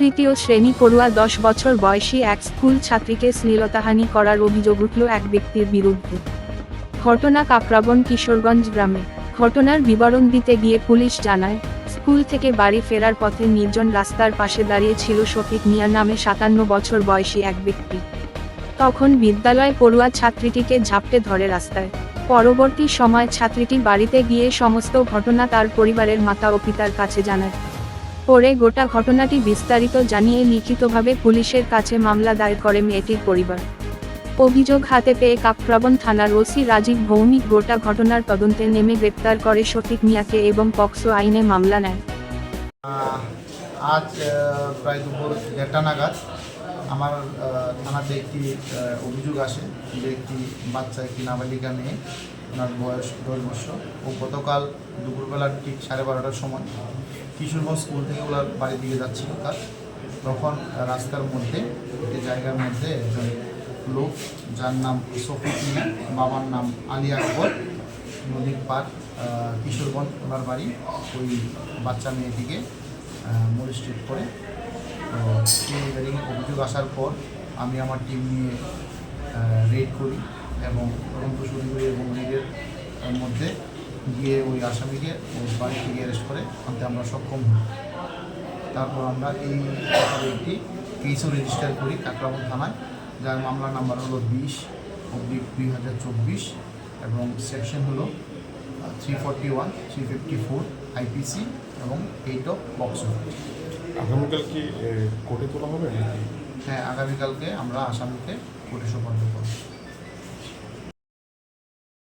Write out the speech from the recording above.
তৃতীয় শ্রেণি পড়ুয়া দশ বছর বয়সী এক স্কুল ছাত্রীকে শ্লীলতাহানি করার অভিযোগ উঠল এক ব্যক্তির বিরুদ্ধে। ঘটনা কাকরাবন কিশোরগঞ্জ গ্রামে। ঘটনার বিবরণ দিতে গিয়ে পুলিশ জানায়, স্কুল থেকে বাড়ি ফেরার পথে নির্জন রাস্তার পাশে দাঁড়িয়ে ছিল শফিক মিয়া নামে সাতান্ন বছর বয়সী এক ব্যক্তি। তখন বিদ্যালয় পড়ুয়া ছাত্রীটিকে ঝাপটে ধরে রাস্তায়। পরবর্তী সময় ছাত্রীটি বাড়িতে গিয়ে সমস্ত ঘটনা তার পরিবারের মাতা ও পিতার কাছে জানায়। পরে গোটা ঘটনাটি বিস্তারিত জানিয়ে লিখিতভাবে পুলিশের কাছে মামলা দায়ের করে মেয়েটির পরিবার। অভিযোগ হাতে পেয়ে কাকরাবন থানার ওসি রাজীব ভৌমিক গোটা ঘটনার তদন্তে নেমে গ্রেপ্তার করে শফিক মিয়াকে এবং পক্সো আইনে মামলা নেয়। আজ প্রায় দুপুর দেড়টা নাগাদ আমার থানাতে একটি অভিযোগ আসে যে একটি বাচ্চা, একটি নাবালিকা মেয়ে, ওনার বয়স দশ বছর। ও গতকাল দুপুরবেলা ঠিক সাড়ে বারোটার সময় কিশোরগঞ্জ স্কুল থেকে ওনার বাড়ির দিকে যাচ্ছিল তার তখন রাস্তার মধ্যে, একটি জায়গার মধ্যে একজন লোক, যার নাম সফিক মিয়া, বাবার নাম আলী আকবর, নদীর পার কিশোরগঞ্জ ওনার বাড়ি। ওই বাচ্চা মেয়েটিকে মোলিস্টেট করে। সেই অভিযোগ আসার পর আমি আমার টিম নিয়ে রেড করি এবং তদন্ত শুরু করি এবং রেডের মধ্যে গিয়ে ওই আসামিকে ওই বাড়ি থেকে অ্যারেস্ট করে আনতে আমরা সক্ষম হই। তারপর আমরা এই একটি কেসও রেজিস্টার করি কাকরাবন থানায় যার মামলা নাম্বার হলো বিশ অব্লিক দুই হাজার চব্বিশ এবং সেকশন হলো three forty one three fifty four IPC এবং এইট অফ বক্সো আগামীকাল কি কোর্টে তোলা হবে হ্যাঁ আগামীকালকে আমরা আসামিকে কোর্টে